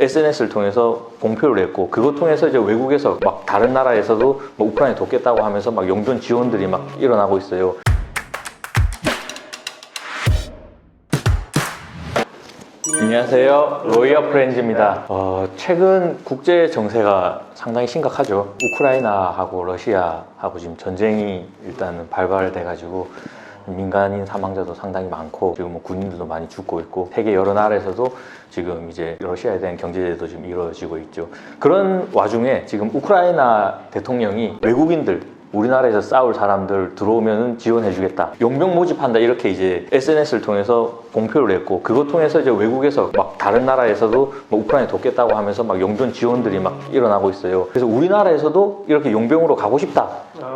SNS를 통해서 공표를 했고 그것 통해서 이제 외국에서 막 다른 나라에서도 뭐 우크라이나 돕겠다고 하면서 막 용돈 지원들이 막 일어나고 있어요. 안녕하세요. 로이어 프렌즈입니다. 어, 최근 국제 정세가 상당히 심각하죠. 우크라이나하고 러시아하고 지금 전쟁이 일단은 발발돼가지고 민간인 사망자도 상당히 많고 지금 뭐 군인들도 많이 죽고 있고 세계 여러 나라에서도 지금 이제 러시아에 대한 경제제도 지금 이루어지고 있죠. 그런 와중에 지금 우크라이나 대통령이 외국인들 우리나라에서 싸울 사람들 들어오면은 지원해주겠다. 용병 모집한다. 이렇게 이제 SNS를 통해서 공표를 했고, 그것 통해서 이제 외국에서 막 다른 나라에서도 뭐 우크라이나 돕겠다고 하면서 막 용돈 지원들이 막 일어나고 있어요. 그래서 우리나라에서도 이렇게 용병으로 가고 싶다.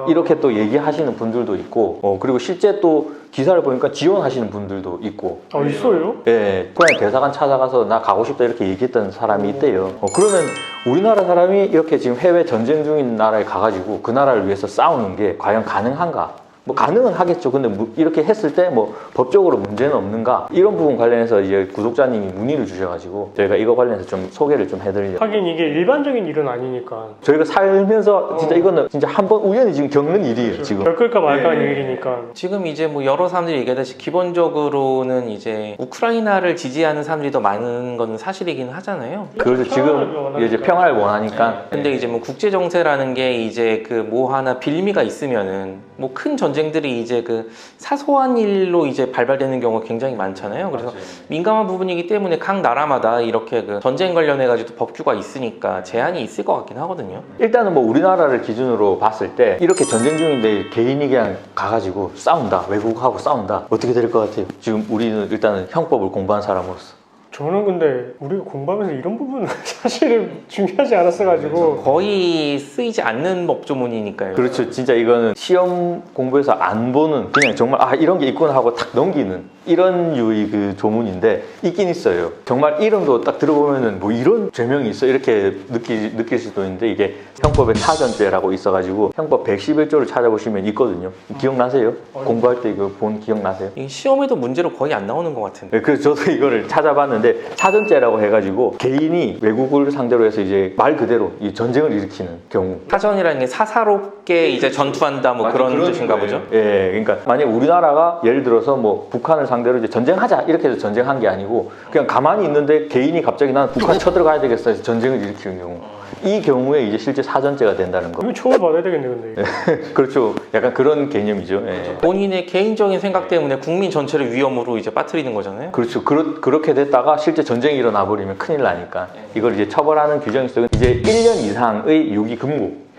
이렇게 또 얘기하시는 분들도 있고, 어, 그리고 실제 또 기사를 보니까 지원하시는 분들도 있고, 아 있어요? 예, 우크라이나 대사관 찾아가서 나 가고 싶다 이렇게 얘기했던 사람이 있대요. 어, 그러면 우리나라 사람이 이렇게 지금 해외 전쟁 중인 나라에 가가지고 그 나라를 위해서 싸우는 게 과연 가능한가? 뭐 가능은 하겠죠. 근데 뭐 이렇게 했을 때 뭐 법적으로 문제는 없는가? 이런 부분 관련해서 이제 구독자님이 문의를 주셔가지고 저희가 이거 관련해서 좀 소개를 좀 해드리려고. 하긴 이게 일반적인 일은 아니니까 저희가 살면서 진짜 이거는 진짜 한 번 우연히 지금 겪는 일이에요. 지금. 겪을까 말까 하는 예. 일이니까 지금 이제 뭐 여러 사람들이 얘기하듯이 기본적으로는 이제 우크라이나를 지지하는 사람들이 더 많은 건 사실이긴 하잖아요. 그래서 지금 이제 평화를 원하니까. 근데 이제 뭐 국제 정세라는 게 이제 그 뭐 하나 빌미가 있으면은 뭐 큰 전 쟁들이 이제 그 사소한 일로 이제 발발되는 경우가 굉장히 많잖아요. 그래서 민감한 부분이기 때문에 각 나라마다 이렇게 그 전쟁 관련해 가지고 법규가 있으니까 제한이 있을 것 같긴 하거든요. 일단은 뭐 우리나라를 기준으로 봤을 때 이렇게 전쟁 중인데 개인이 그냥 가가지고 싸운다 외국하고 싸운다 어떻게 될 것 같아요? 지금 우리는 일단은 형법을 공부한 사람으로서 저는 근데 우리가 공부하면서 이런 부분은 사실은 중요하지 않았어가지고 거의 쓰이지 않는 법조문이니까요. 그렇죠 진짜 이거는 시험 공부에서 안 보는 그냥 정말 아 이런 게 있구나 하고 탁 넘기는 이런 유의 그 조문인데 있긴 있어요 정말 이름도 딱 들어보면은 뭐 이런 죄명이 있어 이렇게 느끼, 느낄 수도 있는데 이게 형법의 사전죄라고 있어가지고 형법 111조를 찾아보시면 있거든요 기억나세요? 공부할 때 이거 본 기억나세요? 이 시험에도 문제로 거의 안 나오는 것 같은데. 네, 그래서 저도 이거를 찾아봤는데 사전죄라고 해가지고 개인이 외국을 상대로 해서 이제 말 그대로 이 전쟁을 일으키는 경우. 사전이라는 게 사사롭게 이제 전투한다 뭐 그런 뜻인가 보죠. 예, 그러니까 만약 우리나라가 예를 들어서 뭐 북한을 상대로 이제 전쟁하자 이렇게 해서 전쟁한 게 아니고 그냥 가만히 있는데 개인이 갑자기 난 북한 쳐들어가야 되겠어 해서 전쟁을 일으키는 경우 이 경우에 이제 실제 사전죄가 된다는 거 이거 처벌 받아야 되겠네 근데 그렇죠 약간 그런 개념이죠 예. 본인의 개인적인 생각 때문에 국민 전체를 위험으로 이제 빠뜨리는 거잖아요. 그렇죠. 그렇, 그렇게 됐다가 실제 전쟁이 일어나 버리면 큰일 나니까 이걸 이제 처벌하는 규정이 있어요. 이제 1년 이상의 유기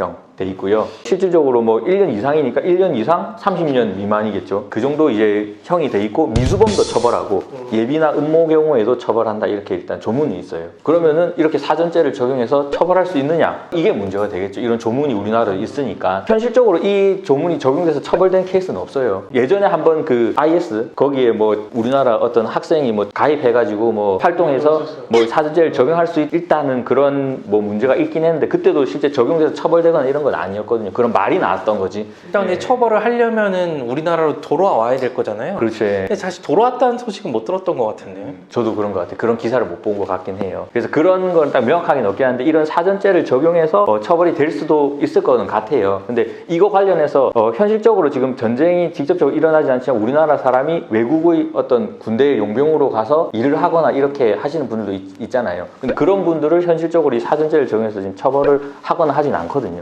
근무형 돼 있고요. 실질적으로 뭐 1년 이상이니까 1년 이상 30년 미만이겠죠. 그 정도 이제 형이 돼 있고 미수범도 처벌하고 예비나 음모 경우에도 처벌한다 이렇게 일단 조문이 있어요. 그러면은 이렇게 사전죄를 적용해서 처벌할 수 있느냐 이게 문제가 되겠죠. 이런 조문이 우리나라에 있으니까 현실적으로 이 조문이 적용돼서 처벌된 케이스는 없어요. 예전에 한번 그 IS 거기에 뭐 우리나라 어떤 학생이 뭐 가입해가지고 뭐 활동해서 뭐 사전죄를 적용할 수 있- 있다는 그런 뭐 문제가 있긴 했는데 그때도 실제 적용돼서 처벌되 거나 이런 건 아니었거든요. 그런 말이 나왔던 거지. 일단 근데 처벌을 하려면은 우리나라로 돌아와야 될 거잖아요. 그렇지. 근데 사실 돌아왔다는 소식은 못 들었던 것 같은데. 저도 그런 것 같아요. 그런 기사를 못 본 것 같긴 해요. 그래서 그런 건 딱 명확하게 넣긴 하는데 이런 사전죄를 적용해서 어, 처벌이 될 수도 있을 거는 같아요. 근데 이거 관련해서 어, 현실적으로 지금 전쟁이 직접적으로 일어나지 않지만 우리나라 사람이 외국의 어떤 군대의 용병으로 가서 일을 하거나 이렇게 하시는 분들도 있, 있잖아요. 근데 그런 분들을 현실적으로 이 사전죄를 적용해서 지금 처벌을 하거나 하진 않거든요.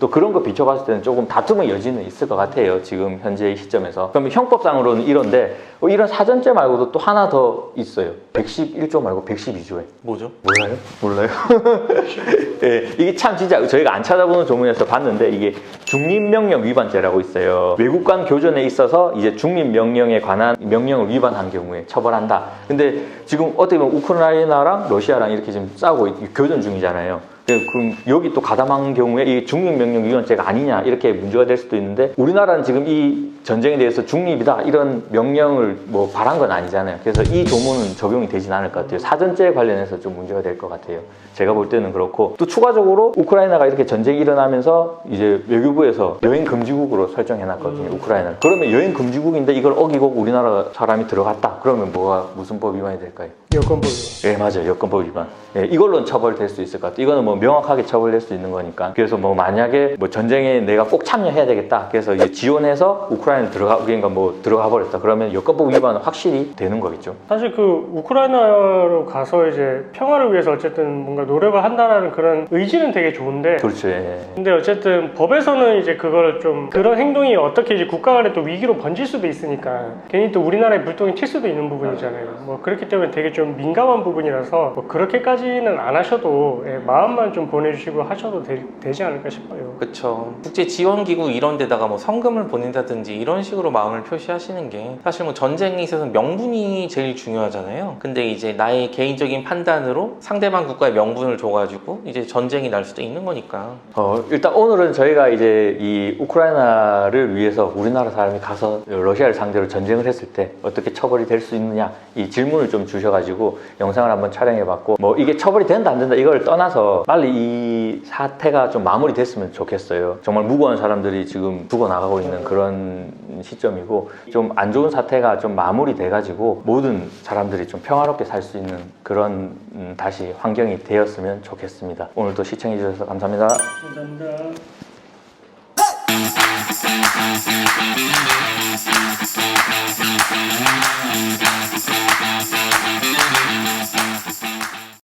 또 그런 거 비춰봤을 때는 조금 다툼의 여지는 있을 것 같아요. 지금 현재 시점에서. 그러면 형법상으로는 이런데 어, 이런 사전죄 말고도 또 하나 더 있어요. 111조 말고 112조에. 뭐죠? 몰라요? 몰라요? 예, 이게 참 진짜 저희가 안 찾아보는 조문에서 봤는데 이게 중립명령 위반죄라고 있어요. 외국 간 교전에 있어서 이제 중립명령에 관한 명령을 위반한 경우에 처벌한다. 근데 지금 어떻게 보면 우크라이나랑 러시아랑 이렇게 지금 싸우고 있- 교전 중이잖아요. 예, 그럼 여기 또 가담한 경우에 이 중립명령 위반죄가 아니냐 이렇게 문제가 될 수도 있는데 우리나라는 지금 이 전쟁에 대해서 중립이다 이런 명령을 뭐 바란 건 아니잖아요. 그래서 이 조문은 적용이 되진 않을 것 같아요. 사전죄 관련해서 좀 문제가 될 것 같아요. 제가 볼 때는 그렇고 또 추가적으로 우크라이나가 이렇게 전쟁이 일어나면서 이제 외교부에서 여행 금지국으로 설정해 놨거든요. 우크라이나를. 그러면 여행 금지국인데 이걸 어기고 우리나라 사람이 들어갔다. 그러면 뭐가 무슨 법 위반이 될까요? 여권법이 예, 맞아요. 여권법 위반. 예, 이걸로는 처벌될 수 있을 것 같아요. 이거는 뭐 명확하게 처벌될 수 있는 거니까. 그래서 뭐 만약에 뭐 전쟁에 내가 꼭 참여해야 되겠다. 그래서 이제 지원해서 우크라이나 들어가, 그러니까 뭐 들어가 버렸다. 그러면 여권법 위반은 확실히 되는 거겠죠. 사실 그 우크라이나로 가서 이제 평화를 위해서 어쨌든 뭔가 노력을 한다라는 그런 의지는 되게 좋은데 그렇죠. 예. 근데 어쨌든 법에서는 이제 그걸 좀 그런 행동이 어떻게 이제 국가 간에 또 위기로 번질 수도 있으니까 괜히 또 우리나라에 불똥이 튈 수도 있는 부분이잖아요. 뭐 그렇기 때문에 되게 좀 민감한 부분이라서 뭐 그렇게까지는 안 하셔도 예, 마음만 좀 보내주시고 하셔도 되, 지 않을까 싶어요. 그렇죠. 국제 지원 기구 이런 데다가 뭐 성금을 보낸다든지 이런 식으로 마음을 표시하시는 게 사실 뭐 전쟁에 있어서는 명분이 제일 중요하잖아요. 근데 이제 나의 개인적인 판단으로 상대방 국가의 명분을 줘가지고 이제 전쟁이 날 수도 있는 거니까. 어, 일단 오늘은 저희가 이제 이 우크라이나를 위해서 우리나라 사람이 가서 러시아를 상대로 전쟁을 했을 때 어떻게 처벌이 될 수 있느냐 이 질문을 좀 주셔가지고 영상을 한번 촬영해봤고 뭐 이게 처벌이 된다 안 된다 이걸 떠나서 빨리 이 사태가 좀 마무리됐으면 좋겠어요. 정말 무고한 사람들이 지금 죽어나가고 있는 그런 시점이고 좀 안 좋은 사태가 좀 마무리돼가지고 모든 사람들이 좀 평화롭게 살 수 있는 그런 음, 다시 환경이 되었으면 좋겠습니다. 오늘도 시청해 주셔서 감사합니다. 감사합니다.